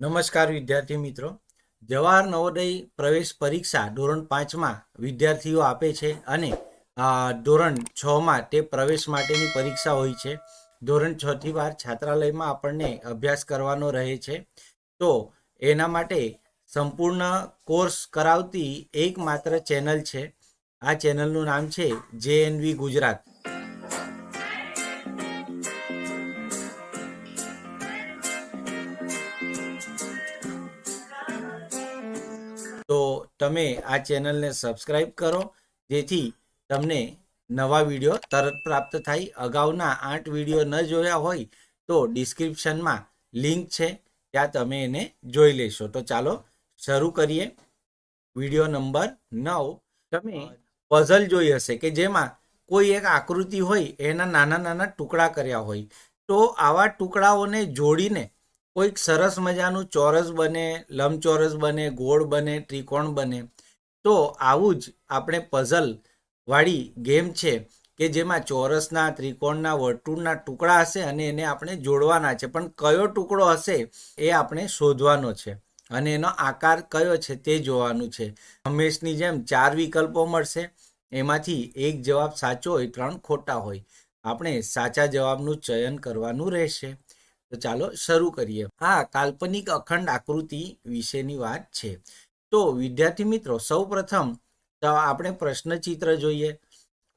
નમસ્કાર વિદ્યાર્થી મિત્રો. જવાહર નવોદય પ્રવેશ પરીક્ષા ધોરણ પાંચમાં વિદ્યાર્થીઓ આપે છે અને ધોરણ છમાં તે પ્રવેશ માટેની પરીક્ષા હોય છે. ધોરણ છથી વાર છાત્રાલયમાં આપણને અભ્યાસ કરવાનો રહે છે. તો એના માટે સંપૂર્ણ કોર્સ કરાવતી એકમાત્ર ચેનલ છે. આ ચેનલનું નામ છે જેએનવી ગુજરાત. તમે આ ચેનલને સબસ્ક્રાઈબ કરો જેથી તમને નવા વીડિયો તરત પ્રાપ્ત થાય. અગાઉના આઠ વીડિયો ન જોયા હોય તો ડિસ્ક્રિપ્શનમાં લિંક છે ત્યાં તમે એને જોઈ લેશો. તો ચાલો શરૂ કરીએ. વીડિયો નંબર નવ. તમે પઝલ જોઈ હશે કે જેમાં કોઈ એક આકૃતિ હોય એના નાના નાના ટુકડા કર્યા હોય. તો આવા ટુકડાઓને જોડીને કોઈક સરસ મજાનું ચોરસ બને, લંબચોરસ બને, ગોળ બને, ત્રિકોણ બને, તો આવું જ આપણે પઝલ વાળી ગેમ છે કે જેમાં ચોરસના, ત્રિકોણના, વર્તુળના ટુકડા હશે અને એને આપણે જોડવાના છે. પણ કયો ટુકડો હશે એ આપણે શોધવાનો છે અને એનો આકાર કયો છે તે જોવાનું છે. હંમેશની જેમ ચાર વિકલ્પો મળશે, એમાંથી એક જવાબ સાચો હોય, ત્રણ ખોટા હોય. આપણે સાચા જવાબનું ચયન કરવાનું રહેશે. તો ચાલો શરૂ કરીએ. આ કાલ્પનિક અખંડ આકૃતિ વિશેની વાત છે. તો વિદ્યાર્થી મિત્રો સૌ પ્રથમ તો આપણે પ્રશ્નચિત્ર જોઈએ.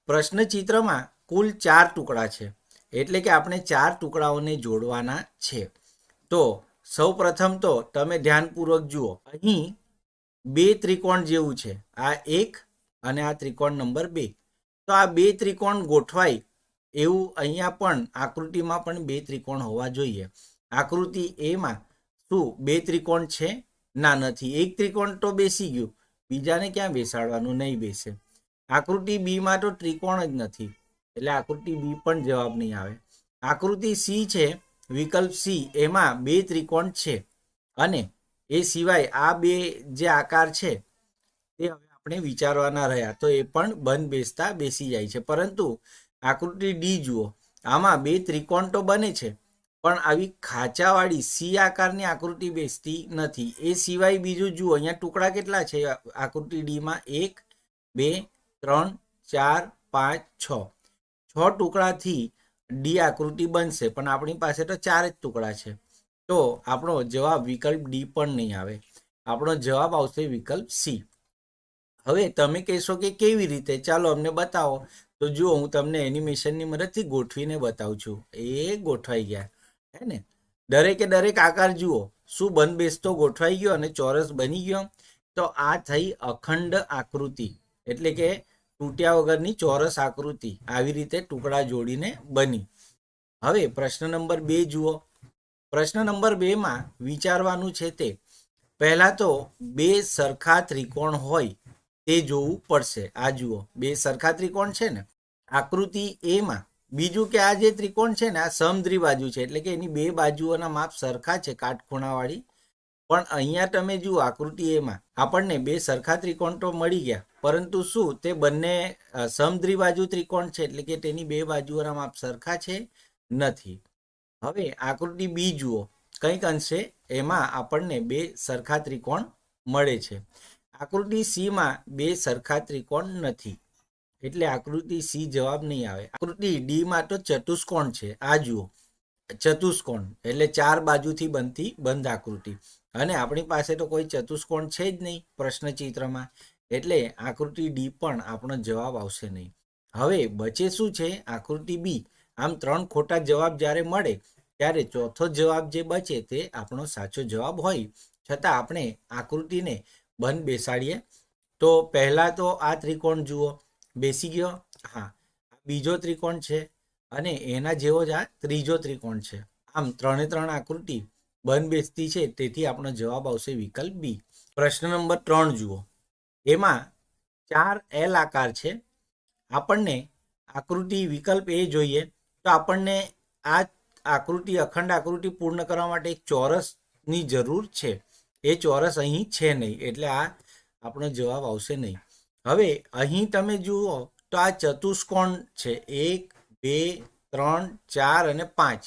પ્રશ્નચિત્રમાં કુલ ચાર ટુકડા છે, એટલે કે આપણે ચાર ટુકડાઓને જોડવાના છે. તો સૌ પ્રથમ તો તમે ધ્યાનપૂર્વક જુઓ, અહીં બે ત્રિકોણ જેવું છે. આ એક અને આ ત્રિકોણ નંબર બે. તો આ બે ત્રિકોણ ગોઠવાય એવું અહીંયા પણ આકૃતિમાં પણ બે ત્રિકોણ હોવા જોઈએ. આકૃતિ એમાં શું બે ત્રિકોણ છે? ના, નથી. એક ત્રિકોણ તો બેસી ગયું. બીજાને ક્યાં બેસાડવાનું? નહીં બેસે. આકૃતિ બીમાં તો ત્રિકોણ જ નથી. એટલે આકૃતિ બી પણ જવાબ નહીં આવે. આકૃતિ સી છે, વિકલ્પ સી, એમાં બે ત્રિકોણ છે. અને એ સિવાય આ બે જે આકાર છે, તે હવે આપણે વિચારવાના રહ્યા. તો એ પણ બંધ બેસતા બેસી જાય છે. પરંતુ આકૃતિ ડી જુઓ. આમાં બે ત્રિકોણ તો બને છે, પણ આવી ખાંચાવાળી સી આકારની આકૃતિ બેસતી નથી. એ સિવાય બીજું જુઓ, અહીંયા ટુકડા કેટલા છે? આકૃતિ ડીમાં એક, બે, ત્રણ, ચાર, પાંચ, છ. છ ટુકડાથી ડી આકૃતિ બનશે, પણ આપણી પાસે તો ચાર જ ટુકડા છે. તો આપણો જવાબ વિકલ્પ ડી પણ નહીં આવે. આપણો જવાબ આવશે વિકલ્પ સી હવે તમે કહેશો કે કેવી રીતે? ચાલો અમને બતાવો. તો જુઓ હું તમને એનિમેશનની મદદથી ગોઠવીને બતાવું છું. એ ગોઠવાઈ ગયા, હે ને? દરેકે દરેક આકાર જુઓ. શું બંધ બેસતો ગોઠવાઈ ગયો અને ચોરસ બની ગયો? તો આ થઈ અખંડ આકૃતિ. એટલે કે તૂટ્યા વગરની ચોરસ આકૃતિ. આવી રીતે ટુકડા જોડીને બની. હવે પ્રશ્ન નંબર બે જુઓ. પ્રશ્ન નંબર બેમાં વિચારવાનું છે તે. પહેલા તો બે સરખા ત્રિકોણ હોય. તે જોવું પડશે. આ જુઓ બે સરખા ત્રિકોણ છે ને? આકૃતિ એમાં બીજું કે આ જે ત્રિકોણ છે ને આ સમદ્રી બાજુ છે એટલે કે એની બે બાજુઓના માપ સરખા છે કાટખૂણાવાળી. પણ અહીંયા તમે જુઓ આકૃતિ એમાં આપણને બે સરખા ત્રિકોણ તો મળી ગયા. પરંતુ શું? તે બંને અ, સમદ્રી બાજુ ત્રિકોણ છે એટલે કે તેની બે બાજુઓના માપ સરખા છે નથી. હવે આકૃતિ બી જુઓ. કંઈક અંશે એમાં આપણને બે સરખા ત્રિકોણ મળે છે. આકૃતિ સીમાં બે સરખા ત્રિકોણ નથી. એટલે આકૃતિ સી જવાબ નહીં આવે. આકૃતિ ડીમાં તો ચતુષ્કોણ છે. આ જુઓ. ચતુષ્કોણ. એટલે ચાર બાજુથી બનતી બંધ આકૃતિ. અને આપણી પાસે તો કોઈ ચતુષ્કોણ છે જ નહીં પ્રશ્નચિત્રમાં. એટલે આકૃતિ ડી પણ આપણો જવાબ આવશે નહીં. હવે બચે શું છે? આકૃતિ બી આમ ત્રણ ખોટા જવાબ જ્યારે મળે, ત્યારે ચોથો જવાબ જે બચે તે આપણો સાચો જવાબ હોય. છતાં આપણે આકૃતિને બંધ બેસાડીએ. તો પહેલા તો આ ત્રિકોણ જુઓ. બેસી ગયો. હા. બીજો ત્રિકોણ છે અને એના જેવો જ આ ત્રીજો ત્રિકોણ છે. આમ ત્રણે ત્રણ આકૃતિ બંધ બેસતી છે. તેથી આપણો જવાબ આવશે વિકલ્પ બી. પ્રશ્ન નંબર ત્રણ જુઓ. એમાં ચાર એલ આકાર છે. આપણને આકૃતિ વિકલ્પ એ જોઈએ તો આપણને આ આકૃતિ અખંડ આકૃતિ પૂર્ણ કરવા માટે એક ચોરસની જરૂર છે. એ ચોરસ અહીં છે નહીં, એટલે આ આપણો જવાબ આવશે નહીં. હવે અહીં તમે જુઓ તો આ ચતુષ્કોણ છે, એક, બે, ત્રણ, ચાર અને પાંચ.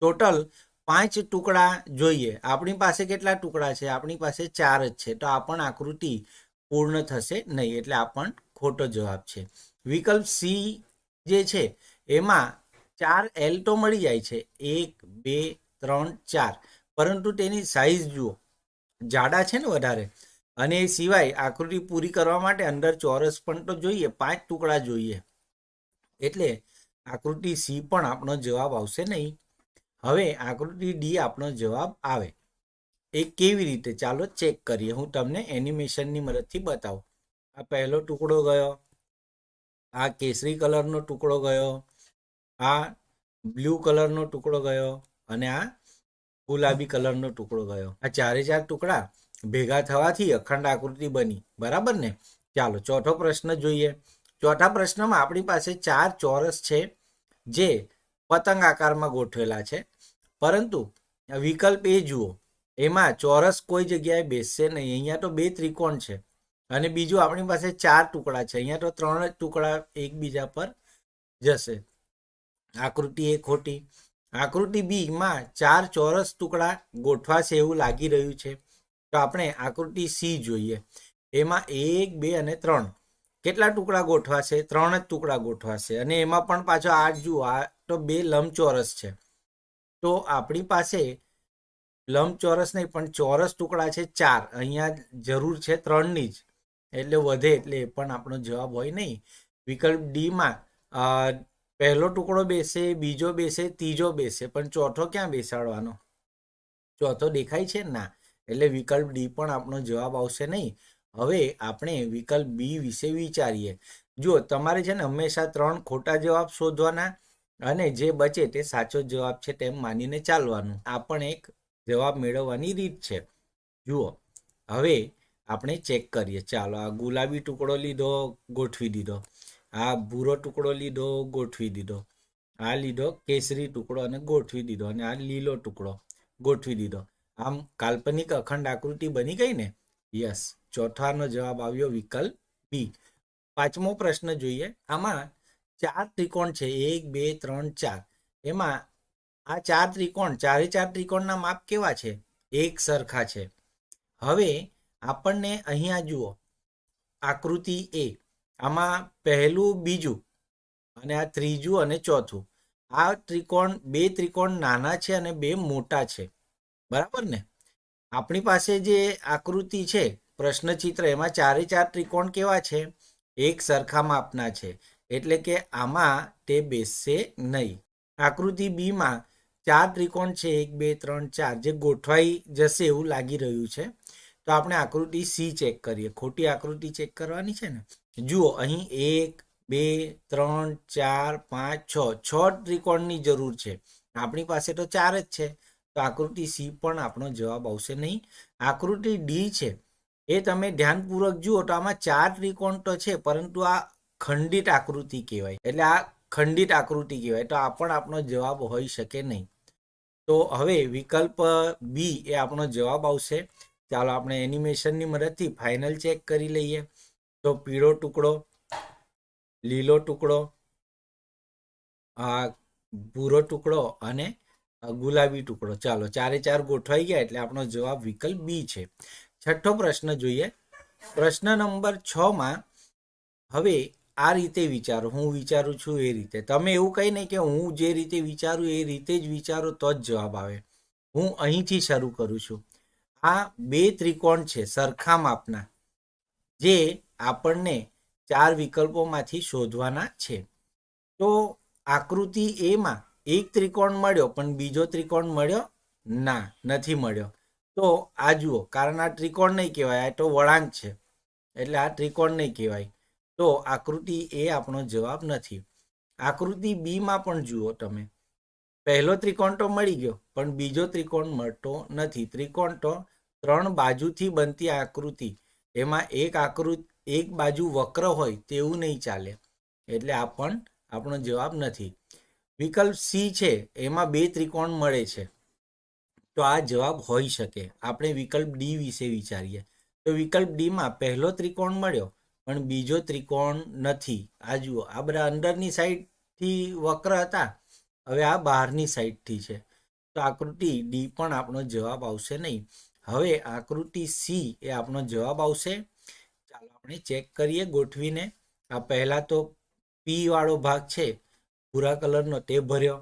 ટોટલ પાંચ ટુકડા જોઈએ. આપણી પાસે કેટલા ટુકડા છે? આપણી પાસે ચાર જ છે. તો આ પણ આકૃતિ પૂર્ણ થશે નહીં, એટલે આ પણ ખોટો જવાબ છે. વિકલ્પ સી જે છે, એમાં ચાર એલ તો મળી જાય છે. એક, બે, ત્રણ, ચાર. પરંતુ તેની સાઈઝ જુઓ. જાડા છે ને વધારે. અને એ સિવાય આકૃતિ પૂરી કરવા માટે અંદર ચોરસ પણ તો જોઈએ, પાંચ ટુકડા જોઈએ. એટલે આકૃતિ સી પણ આપણો જવાબ આવશે નહીં. હવે આકૃતિ ડી આપણો જવાબ આવે. એ કેવી રીતે? ચાલો ચેક કરીએ. હું તમને એનિમેશનની મદદથી બતાવું. આ પહેલો ટુકડો ગયો. આ કેસરી કલરનો ટુકડો ગયો. આ બ્લુ કલરનો ટુકડો ગયો. અને આ ગુલાબી કલરનો ટુકડો ગયો. આ ચારે ચાર ટુકડા ભેગા થવાથી અખંડ આકૃતિ બની. બરાબર ને? ચાલો, ચોથો પ્રશ્ન જોઈએ. ચોથા પ્રશ્નમાં આપણી પાસે ચાર ચોરસ છે જે પતંગ આકારમાં ગોઠવેલા છે. પરંતુ વિકલ્પ એ જુઓ. એમાં ચોરસ કોઈ જગ્યાએ બેસશે નહીં. અહીંયા તો બે ત્રિકોણ છે. અને બીજું આપણી પાસે ચાર ટુકડા છે. અહીંયા તો ત્રણ જ ટુકડા એકબીજા પર જશે. આકૃતિ એ ખોટી. આકૃતિ બી માં ચાર ચોરસ ટુકડા ગોઠવાશે એવું લાગી રહ્યું છે. તો આપણે આકૃતિ સી જોઈએ. એમાં એક, બે અને ત્રણ. કેટલા ટુકડા ગોઠવાશે? ત્રણ જ ટુકડા ગોઠવાશે. અને એમાં પણ પાછો આ જુઓ, આ તો બે લંબચોરસ છે. તો આપણી પાસે લંબચોરસ નહીં, પણ ચોરસ ટુકડા છે ચાર. અહીંયા જરૂર છે ત્રણની જ. એટલે વધે એટલે એ પણ આપણો જવાબ હોય નહીં. વિકલ્પ ડીમાં પહેલો ટુકડો બેસે, બીજો બેસે, ત્રીજો બેસે, પણ ચોથો ક્યાં બેસાડવાનો? ચોથો દેખાય છે ના? એટલે વિકલ્પ ડી પણ આપણો જવાબ આવશે નહીં. હવે આપણે વિકલ્પ બી વિશે વિચારીએ. જુઓ, તમારે છે ને હંમેશા ત્રણ ખોટા જવાબ શોધવાના અને જે બચે તે સાચો જવાબ છે તેમ માનીને ચાલવાનું. આ પણ એક જવાબ મેળવવાની રીત છે. જુઓ, હવે આપણે ચેક કરીએ. ચાલો, આ ગુલાબી ટુકડો લીધો, ગોઠવી દીધો. આ ભૂરો ટુકડો લીધો, ગોઠવી દીધો. આ લીધો, કેસરી ટુકડો અને ગોઠવી દીધો અને આ લીલો ટુકડો ગોઠવી દીધો. આમ કાલ્પનિક અખંડ આકૃતિ બની ગઈ ને? યસ. ચોથાનો જવાબ આવ્યો વિકલ્પ બી પાંચમો પ્રશ્ન જોઈએ. આમાં ચાર ત્રિકોણ છે. એક, બે, ત્રણ, ચાર. એમાં આ ચાર ત્રિકોણ, ચારે ચાર ત્રિકોણના માપ કેવા છે? એક સરખા છે. હવે આપણને અહીંયા જુઓ. આકૃતિ એ આમાં પહેલું, બીજું અને આ ત્રીજું અને ચોથું. આ ત્રિકોણ, બે ત્રિકોણ નાના છે અને બે મોટા છે. બરાબર ને? આપણી પાસે જે આકૃતિ છે, પ્રશ્નચિત્ર, એમાં ચારે ચાર ત્રિકોણ કેવા છે? એક સરખા માપના છે. એટલે કે આમાં તે બેસશે નહીં. આકૃતિ બીમાં ચાર ત્રિકોણ છે, એક, બે, ત્રણ, ચાર, જે ગોઠવાઈ જશે એવું લાગી રહ્યું છે. તો આપણે આકૃતિ સી ચેક કરીએ. ખોટી આકૃતિ ચેક કરવાની છે ને? જુઓ, અહીં એક, બે, ત્રણ, ચાર, પાંચ, છ છ ત્રિકોણની જરૂર છે. આપણી પાસે તો ચાર જ છે. તો આકૃતિ સી પણ આપણો જવાબ આવશે નહીં. આકૃતિ ડી છે. એ તમે ધ્યાનપૂર્વક જુઓ તો આમાં ચાર ત્રિકોણ તો છે, પરંતુ આ ખંડિત આકૃતિ કહેવાય. એટલે આ ખંડિત આકૃતિ કહેવાય. તો આ પણ આપણો જવાબ હોઈ શકે નહીં. તો હવે વિકલ્પ બી એ આપણો જવાબ આવશે. ચાલો આપણે એનિમેશનની મદદથી ફાઇનલ ચેક કરી લઈએ. તો પીળો ટુકડો, લીલો ટુકડો, આ ભૂરો ટુકડો અને ગુલાબી ટુકડો. ચાલો, ચારે ચાર ગોઠવાઈ ગયા એટલે આપણો જવાબ વિકલ્પ બી છે. છઠ્ઠો પ્રશ્ન જોઈએ. પ્રશ્ન નંબર છ માં હવે આ રીતે વિચારો. હું વિચારું છું એ રીતે. તમે એવું કંઈ નહીં કે હું જે રીતે વિચારું એ રીતે જ વિચારો તો જ જવાબ આવે. હું અહીંથી શરૂ કરું છું. આ બે ત્રિકોણ છે સરખા માપના જે આપણને ચાર વિકલ્પોમાંથી શોધવાના છે. તો આકૃતિ એમાં એક ત્રિકોણ મળ્યો, પણ બીજો ત્રિકોણ મળ્યો ના, નથી મળ્યો. તો આ જુઓ, કારણ આ ત્રિકોણ નહીં કહેવાય, આ તો વળાંક છે. એટલે આ ત્રિકોણ નહીં કહેવાય. તો આકૃતિ એ આપણો જવાબ નથી. આકૃતિ બીમાં પણ જુઓ તમે. પહેલો ત્રિકોણ તો મળી ગયો, પણ બીજો ત્રિકોણ મળતો નથી. ત્રિકોણ તો ત્રણ બાજુથી બનતી આકૃતિ. એમાં એક આકૃત, એક બાજુ વક્ર હોય તેવું નહીં ચાલે. એટલે આ પણ આપણો જવાબ નથી. વિકલ્પ સી છે, એમાં બે ત્રિકોણ મળે છે. તો આ જવાબ હોઈ શકે. આપણે વિકલ્પ ડી વિશે વિચારીએ. તો વિકલ્પ ડીમાં પહેલો ત્રિકોણ મળ્યો, પણ બીજો ત્રિકોણ નથી. આ જુઓ, આ બધા અંદરની સાઈડથી વક્ર હતા. હવે આ બહારની સાઈડથી છે. તો આકૃતિ ડી પણ આપણો જવાબ આવશે નહીં. હવે આકૃતિ સી એ આપણો જવાબ આવશે. ચાલો આપણે ચેક કરીએ ગોઠવીને. આ પહેલા તો પી વાળો ભાગ છે, ભૂરા કલરનો તે ભર્યો.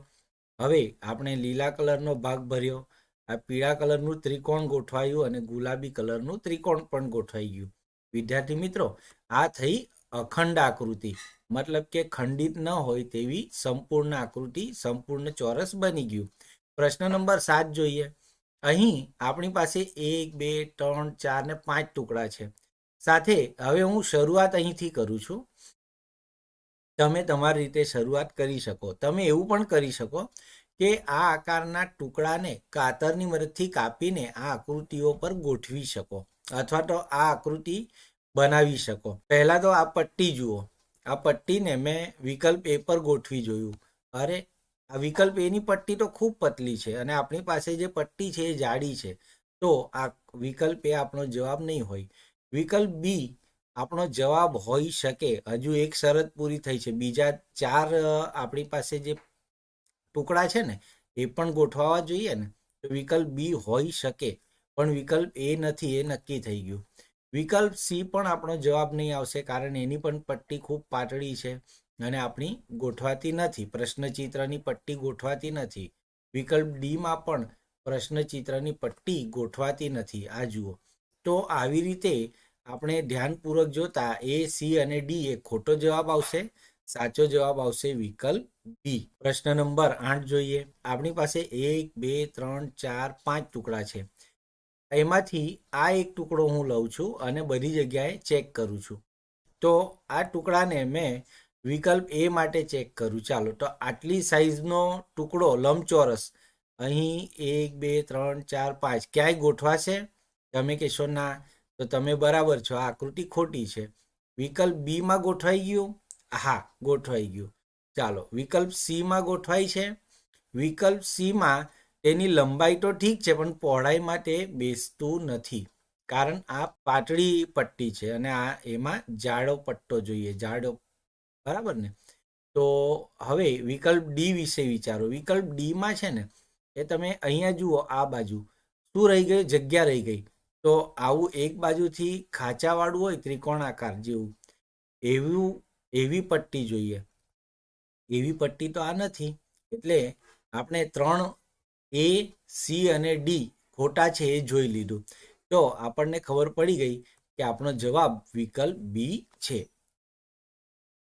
હવે આપણે લીલા કલરનો ભાગ ભર્યો. આ પીળા કલરનું ત્રિકોણ ગોઠવાયું અને ગુલાબી કલરનું ત્રિકોણ પણ ગોઠવાઈ ગયું વિદ્યાર્થી મિત્રો, આ થઈ અખંડ આકૃતિ. મતલબ કે ખંડિત ન હોય તેવી સંપૂર્ણ આકૃતિ, સંપૂર્ણ ચોરસ બની ગયું. પ્રશ્ન નંબર સાત જોઈએ. અહીં આપણી પાસે એક, બે, ત્રણ, ચાર ને પાંચ ટુકડા છે. સાથે, હવે હું શરૂઆત અહીંથી કરું છું. તમે તમારી રીતે શરૂઆત કરી શકો. તમે એવું પણ કરી શકો કે આ આકારના ટુકડાને કાતરની મદદથી કાપીને આ આકૃતિઓ પર ગોઠવી શકો અથવા તો આ આકૃતિ બનાવી શકો. પહેલાં તો આ પટ્ટી જુઓ. આ પટ્ટીને મેં વિકલ્પ એ પર ગોઠવી જોયું. અરે આ વિકલ્પ એની પટ્ટી તો ખૂબ પતલી છે અને આપણી પાસે જે પટ્ટી છે એ જાડી છે. તો આ વિકલ્પ એ આપણો જવાબ નહીં હોય. વિકલ્પ બી, આપણો જવાબ હોઈ શકે. હજુ એક શરત પૂરી થઈ છે. બીજા ચાર આપણી પાસે જે ટુકડા છે ને, એ પણ ગોઠવાવા જોઈએ ને. તો વિકલ્પ બી હોઈ શકે. પણ વિકલ્પ એ નથી, એ નક્કી થઈ ગયું. વિકલ્પ સી પણ આપણો જવાબ નહીં આવશે કારણ એની પણ પટ્ટી ખૂબ પાતળી છે. અને આપણી ગોઠવાતી નથી, પ્રશ્નચિત્રની પટ્ટી ગોઠવાતી નથી. વિકલ્પ ડીમાં પણ પ્રશ્નચિત્રની પટ્ટી ગોઠવાતી નથી. આ જુઓ. તો આવી રીતે આપણે ધ્યાનપૂર્વક જોતા એ સી અને ડી એ ખોટો જવાબ આવશે, સાચો જવાબ આવશે વિકલ્પ બી પ્રશ્ન નંબર આઠ જોઈએ. આપણી પાસે એક, બે, ત્રણ, ચાર, પાંચ ટુકડા છે. એમાંથી આ એક ટુકડો હું લઉં છું અને બધી જગ્યાએ ચેક કરું છું. તો આ ટુકડાને મેં વિકલ્પ એ માટે ચેક કરું. ચાલો, તો આટલી સાઇઝનો ટુકડો લંબચોરસ અહીં એક, બે, ત્રણ, ચાર, પાંચ ક્યાંય ગોઠવાશે? તમે કહેશો, ના. તો તમે બરાબર છો. આકૃતિ ખોટી છે. વિકલ્પ બીમાં ગોઠવાઈ ગયું? હા, ગોઠવાઈ ગયું. ચાલો, વિકલ્પ સી માં ગોઠવાય છે. વિકલ્પ સી માં તેની લંબાઈ તો ઠીક છે, પણ પહોળાઈમાં તે બેસતું નથી, કારણ આ પાતળી પટ્ટી છે અને આ એમાં જાડો પટ્ટો જોઈએ. જાડો બરાબર ને? તો હવે વિકલ્પ ડી વિશે વિચારો. વિકલ્પ ડીમાં છે ને, એ તમે અહીંયા જુઓ, આ બાજુ. શું રહી ગયું જગ્યા રહી ગઈ. તો આવું એક બાજુથી ખાંચાવાળું હોય, ત્રિકોણાકાર જેવું. એવું, એવી પટ્ટી જોઈએ. એવી પટ્ટી તો આ નથી. એટલે આપણે ત્રણ એ સી અને ડી ખોટા છે એ જોઈ લીધું. તો આપણને ખબર પડી ગઈ કે આપણો જવાબ વિકલ્પ બી છે.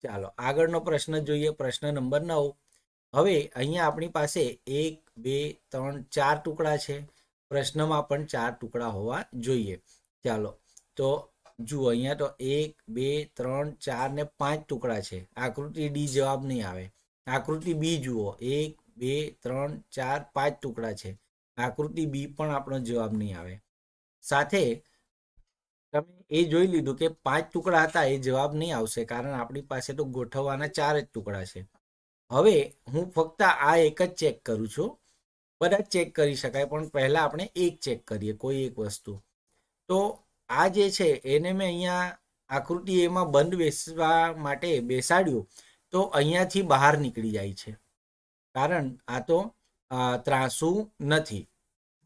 ચાલો, આગળનો પ્રશ્ન જોઈએ, પ્રશ્ન નંબર નવ. હવે અહીંયા આપણી પાસે એક, બે, ત્રણ, ચાર ટુકડા છે. પ્રશ્નમાં પણ ચાર ટુકડા હોવા જોઈએ. ચાલો, તો જુઓ, અહીંયા તો એક, બે, ત્રણ, ચાર ને પાંચ ટુકડા છે. આકૃતિ ડી જવાબ નહીં આવે. આકૃતિ બી જુઓ, એક, બે, ત્રણ, ચાર, પાંચ ટુકડા છે. આકૃતિ બી પણ આપણો જવાબ નહીં આવે. સાથે તમે એ જોઈ લીધું કે પાંચ ટુકડા હતા એ જવાબ નહીં આવશે કારણ આપણી પાસે તો ગોઠવવાના ચાર જ ટુકડા છે. હવે હું ફક્ત આ એક જ ચેક કરું છું. બધા ચેક કરી શકાય પણ પહેલા આપણે એક ચેક કરીએ કોઈ એક વસ્તુ. તો આ જે છે એને મેં અહીંયા આકૃતિ એમાં બંધ બેસવા માટે બેસાડ્યું તો અહીંયાથી બહાર નીકળી જાય છે. કારણ આ તો અ, નથી.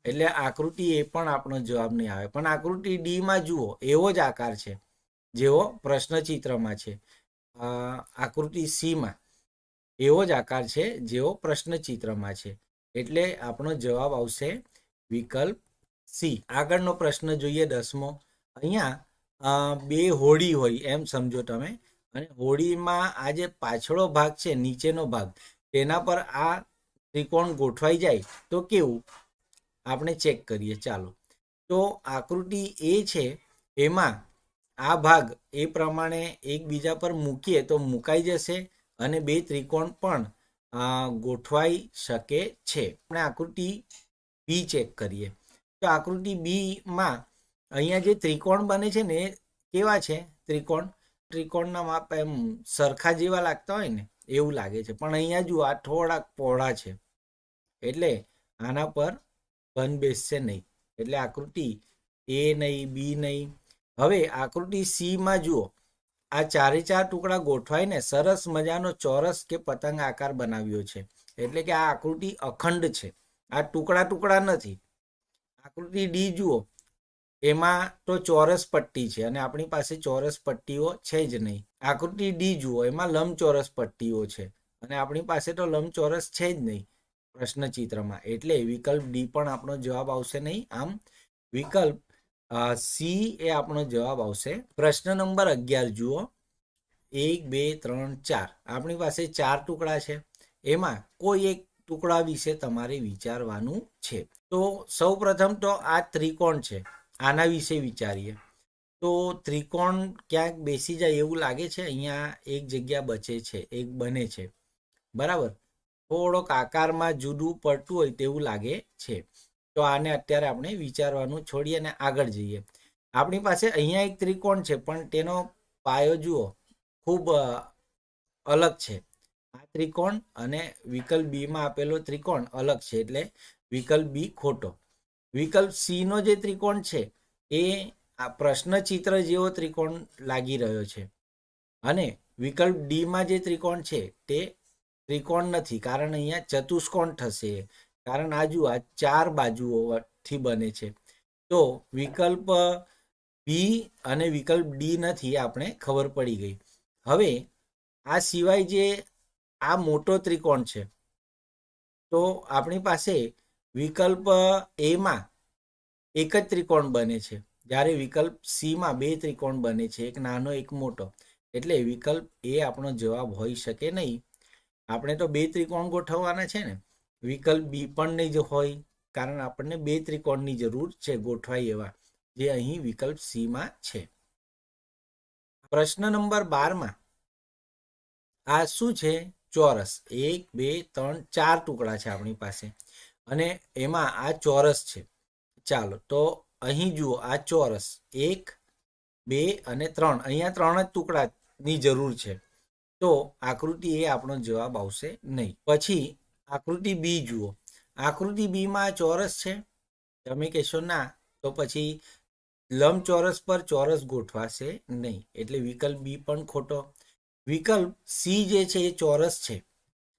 એટલે આકૃતિ એ પણ આપણો જવાબ નહીં આવે. પણ આકૃતિ ડીમાં જુઓ, એવો જ આકાર છે, જેવો પ્રશ્નચિત્રમાં છે. આકૃતિ સીમાં એવો જ આકાર છે, જેવો પ્રશ્નચિત્રમાં છે. એટલે આપણો જવાબ આવશે વિકલ્પ સી આગળનો પ્રશ્ન જોઈએ દસમો. અહીંયા બે હોડી હોય, એમ સમજો તમે. અને હોડીમાં આ જે પાછળો ભાગ છે, નીચેનો ભાગ, તેના પર આ ત્રિકોણ ગોઠવાઈ જાય તો કેવું? આપણે ચેક કરીએ. ચાલો. તો આકૃતિ એ છે, એમાં આ ભાગ એ પ્રમાણે એકબીજા પર મૂકીએ તો મુકાઈ જશે અને બે ત્રિકોણ પણ ગોઠવાઈ શકે છે. આપણે આકૃતિ બી ચેક કરીએ. તો આકૃતિ બીમાં અહીંયા જે ત્રિકોણ બને છે ને કેવા છે? ત્રિકોણ? ત્રિકોણના માપ એમ સરખા જેવા લાગતા હોય ને, એવું લાગે છે. પણ અહીંયા જુઓ, આ થોડાક પહોળા છે. એટલે આના પર બંધ બેસશે નહીં. એટલે આકૃતિ એ નહીં, બી નહીં. હવે આકૃતિ સીમાં જુઓ. આ ચારે ચાર ટુકડા ગોઠવાઈને સરસ મજાનો ચોરસ કે પતંગ આકાર બનાવ્યો છે. એટલે કે આ આકૃતિ અખંડ છે. આ ટુકડા ટુકડા નથી. આકૃતિ ડી જુઓ. એમાં તો ચોરસ પટ્ટી છે અને આપણી પાસે ચોરસ પટ્ટીઓ છે જ નહીં. આકૃતિ ડી જુઓ. એમાં લંબચોરસ પટ્ટીઓ છે. અને આપણી પાસે તો લંબચોરસ છે જ નહીં. પ્રશ્નચિત્રમાં. એટલે વિકલ્પ ડી પણ આપણો જવાબ આવશે નહીં. આમ વિકલ્પ સી એ આપણો જવાબ આવશે. પ્રશ્ન નંબર અગિયાર જુઓ. એક, બે, ત્રણ, ચાર. આપણી પાસે ચાર ટુકડા છે. એમાં કોઈ એક ટુકડા વિશે તમારે વિચારવાનું છે. તો સૌ તો આ ત્રિકોણ છે. આના વિશે વિચારીએ. તો ત્રિકોણ ક્યાંક બેસી જાય એવું લાગે છે. અહીંયા એક જગ્યા બચે છે. એક બને છે. બરાબર? થોડોક આકારમાં જુદું પડતું હોય તેવું લાગે છે. તો આને અત્યારે આપણે વિચારવાનું છોડીએ અને આગળ જઈએ. આપણી પાસે અહીંયા એક ત્રિકોણ છે, પણ તેનો પાયો જુઓ, ખૂબ અલગ છે. આ ત્રિકોણ અને વિકલ્પ બીમાં આપેલો ત્રિકોણ અલગ છે, એટલે વિકલ્પ બી ખોટો. વિકલ્પ સીનો જે ત્રિકોણ છે, એ આ પ્રશ્નચિત્ર જેવો ત્રિકોણ લાગી રહ્યો છે. અને વિકલ્પ ડીમાં જે ત્રિકોણ છે, તે ત્રિકોણ નથી. કારણ અહીંયા ચતુષ્કોણ થશે. કારણ આજુ આ ચાર બાજુઓથી બને છે. તો વિકલ્પ બી અને વિકલ્પ ડી નથી આપણે ખબર પડી ગઈ. હવે આ સિવાય જે આ મોટો ત્રિકોણ છે, તો આપણી પાસે વિકલ્પ એમાં એક જ ત્રિકોણ બને છે. જ્યારે વિકલ્પ સીમાં બે ત્રિકોણ બને છે, એક નાનો, એક મોટો. એટલે વિકલ્પ એ આપણો જવાબ હોઈ શકે નહીં. આપણે તો બે ત્રિકોણ ગોઠવવાના છે ને. વિકલ્પ બી પણ નહીં જ હોય, કારણ આપણને બે ત્રિકોણની જરૂર છે ગોઠવાય એવા, જે અહીં વિકલ્પ સીમાં છે. પ્રશ્ન નંબર બારમાં આ શું છે? ચોરસ. એક, બે, ત્રણ, ચાર ટુકડા છે આપણી પાસે. અને એમાં આ ચોરસ છે. ચાલો, તો અહીં જુઓ, આ ચોરસ. એક, બે અને ત્રણ. અહીંયા ત્રણ જ ટુકડાની જરૂર છે. તો આકૃતિ એ આપણો જવાબ આવશે નહીં. પછી આકૃતિ બી જુઓ. આકૃતિ બીમાં ચોરસ છે. તમે કહેશો ના, તો પછી લંબચોરસ પર ચોરસ ગોઠવાશે નહીં. એટલે વિકલ્પ બી પણ ખોટો. વિકલ્પ સી જે છે એ ચોરસ છે.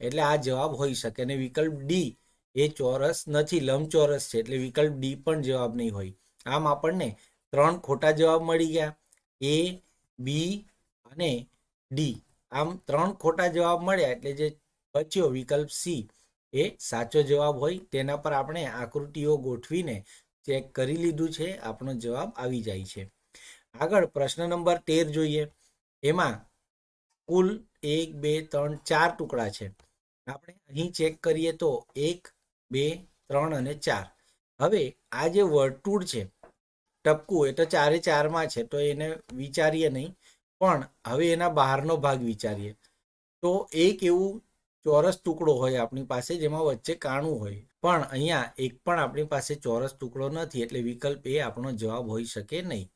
એટલે આ જવાબ હોઈ શકે. અને વિકલ્પ ડી એ ચોરસ નથી, લંબચોરસ છે. એટલે વિકલ્પ ડી પણ જવાબ નહીં હોય. આમ આપણને ત્રણ ખોટા જવાબ મળી ગયા. એ, બી અને ડી. આમ ત્રણ ખોટા જવાબ મળ્યા એટલે જે બચ્યો વિકલ્પ સી એ સાચો જવાબ હોય તેના પર આપણે આકૃતિઓ ગોઠવીને ચેક કરી લીધું છે, આપણો જવાબ આવી જાય છે. આગળ પ્રશ્ન નંબર તેર જોઈએ. એમાં કુલ એક, બે, ત્રણ, ચાર ટુકડા છે. આપણે અહીં ચેક કરીએ તો એક, બે, ત્રણ અને ચાર. હવે આ જે વર્તુળ છે, ટપકું એ તો ચારે ચારમાં છે, તો એને વિચારીએ નહીં. પણ હવે એના બહારનો ભાગ વિચારીએ, તો એક એવું ચોરસ ટુકડો હોય આપણી પાસે જેમાં વચ્ચે કાણું હોય. પણ અહીંયા એક પણ આપણી પાસે ચોરસ ટુકડો નથી એટલે વિકલ્પ એ આપણો જવાબ હોઈ શકે નહીં.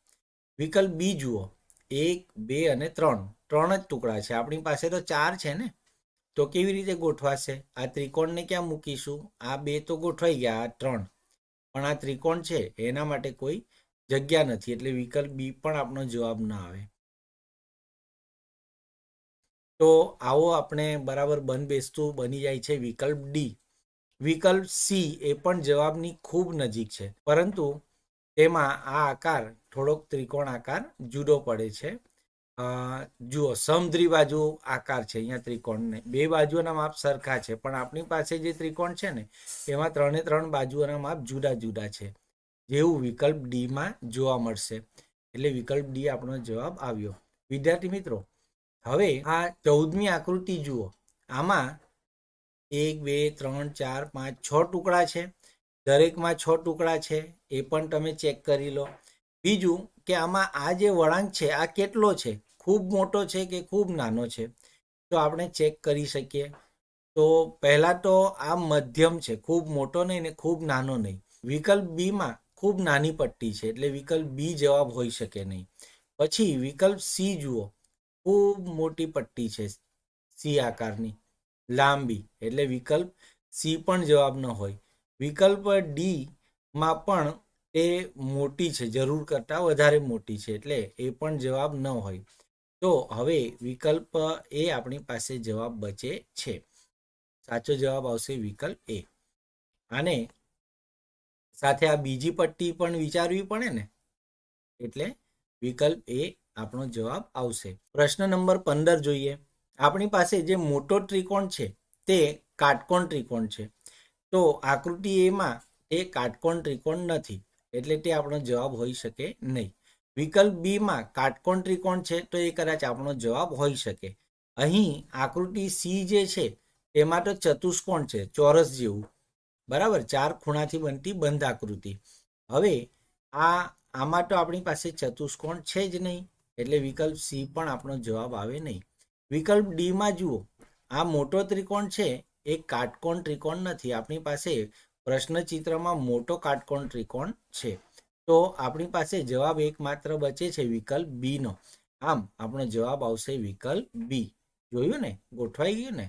વિકલ્પ બી જુઓ, એક, બે અને ત્રણ. ત્રણ જ ટુકડા છે. આપણી પાસે તો ચાર છે ને? તો કેવી રીતે ગોઠવાશે? આ ત્રિકોણને ક્યાં મૂકીશું? આ બે તો ગોઠવાઈ ગયા, આ ત્રણ. પણ આ ત્રિકોણ છે, એના માટે કોઈ જગ્યા નથી એટલે વિકલ્પ બી પણ આપણો જવાબ ના આવે. તો આવો આપણે બરાબર બંધ બેસતું બની જાય છે વિકલ્પ ડી વિકલ્પ સી એ પણ જવાબની ખૂબ નજીક છે. પરંતુ તેમાં આ આકાર થોડોક ત્રિકોણ આકાર જુદો પડે છે. જુઓ સમદ્રી બાજુ આકાર છે, અહીંયા ત્રિકોણને. બે બાજુના માપ સરખા છે, પણ આપણી પાસે જે ત્રિકોણ છે ને, એમાં ત્રણે ત્રણ બાજુઓના માપ જુદા જુદા છે. જેવું વિકલ્પ ડીમાં જોવા મળશે. એટલે વિકલ્પ ડી આપણો જવાબ આવ્યો. વિદ્યાર્થી મિત્રો હવે આ ચૌદમી આકૃતિ જુઓ. આમાં એક, બે, ત્રણ, ચાર, પાંચ, છ ટુકડા છે. દરેકમાં છ ટુકડા છે. એ પણ તમે ચેક કરી લો. બીજું કે આમાં આ જે વળાંક છે, આ કેટલો છે? ખૂબ મોટો છે કે ખૂબ નાનો છે? તો આપણે ચેક કરી શકીએ. તો પહેલાં તો આ મધ્યમ છે. ખૂબ મોટો નહીં ને ખૂબ નાનો નહીં. વિકલ્પ બીમાં ખૂબ નાની પટ્ટી છે. એટલે વિકલ્પ બી જવાબ હોઈ શકે નહીં. પછી વિકલ્પ સી જુઓ. ખૂબ મોટી પટ્ટી છે સી આકારની. લાંબી એટલે વિકલ્પ સી પણ જવાબ ન હોય. વિકલ્પ ડી માં પણ એ મોટી છે, જરૂર કરતાં વધારે મોટી છે એટલે એ પણ જવાબ ન હોય. તો હવે વિકલ્પ એ આપણી પાસે જવાબ બચે છે. સાચો જવાબ આવશે વિકલ્પ એ. અને સાથે આ બીજી પટ્ટી પણ વિચારવી પડે ને? એટલે વિકલ્પ એ આપણો જવાબ આવશે. પ્રશ્ન નંબર પંદર જોઈએ. આપણી પાસે જે મોટો ત્રિકોણ છે, તે કાટકોણ ત્રિકોણ છે. તો આકૃતિ એમાં તે કાટકોણ ત્રિકોણ નથી, એટલે તે આપણો જવાબ હોઈ શકે નહીં. વિકલ્પ બીમાં કાટકોણ ત્રિકોણ છે, તો એ કદાચ આપણો જવાબ હોઈ શકે. અહીં આકૃતિ સી જે છે, તેમાં તો ચતુષ્કોણ છે, ચોરસ જેવું. બરાબર? ચાર ખૂણાથી બનતી બંધ આકૃતિ. હવે આ, આમાં તો આપણી પાસે ચતુષ્કોણ છે જ નહીં. એટલે વિકલ્પ સી પણ આપણો જવાબ આવે નહીં. વિકલ્પ ડીમાં જુઓ. આ મોટો ત્રિકોણ છે, એ કાટકોણ ત્રિકોણ નથી. આપણી પાસે પ્રશ્નચિત્રમાં મોટો કાટકોણ ત્રિકોણ છે. તો આપણી પાસે જવાબ એકમાત્ર બચે છે વિકલ્પ બીનો આમ, આપણો જવાબ આવશે વિકલ્પ બી જોયું ને? ગોઠવાઈ ગયું ને?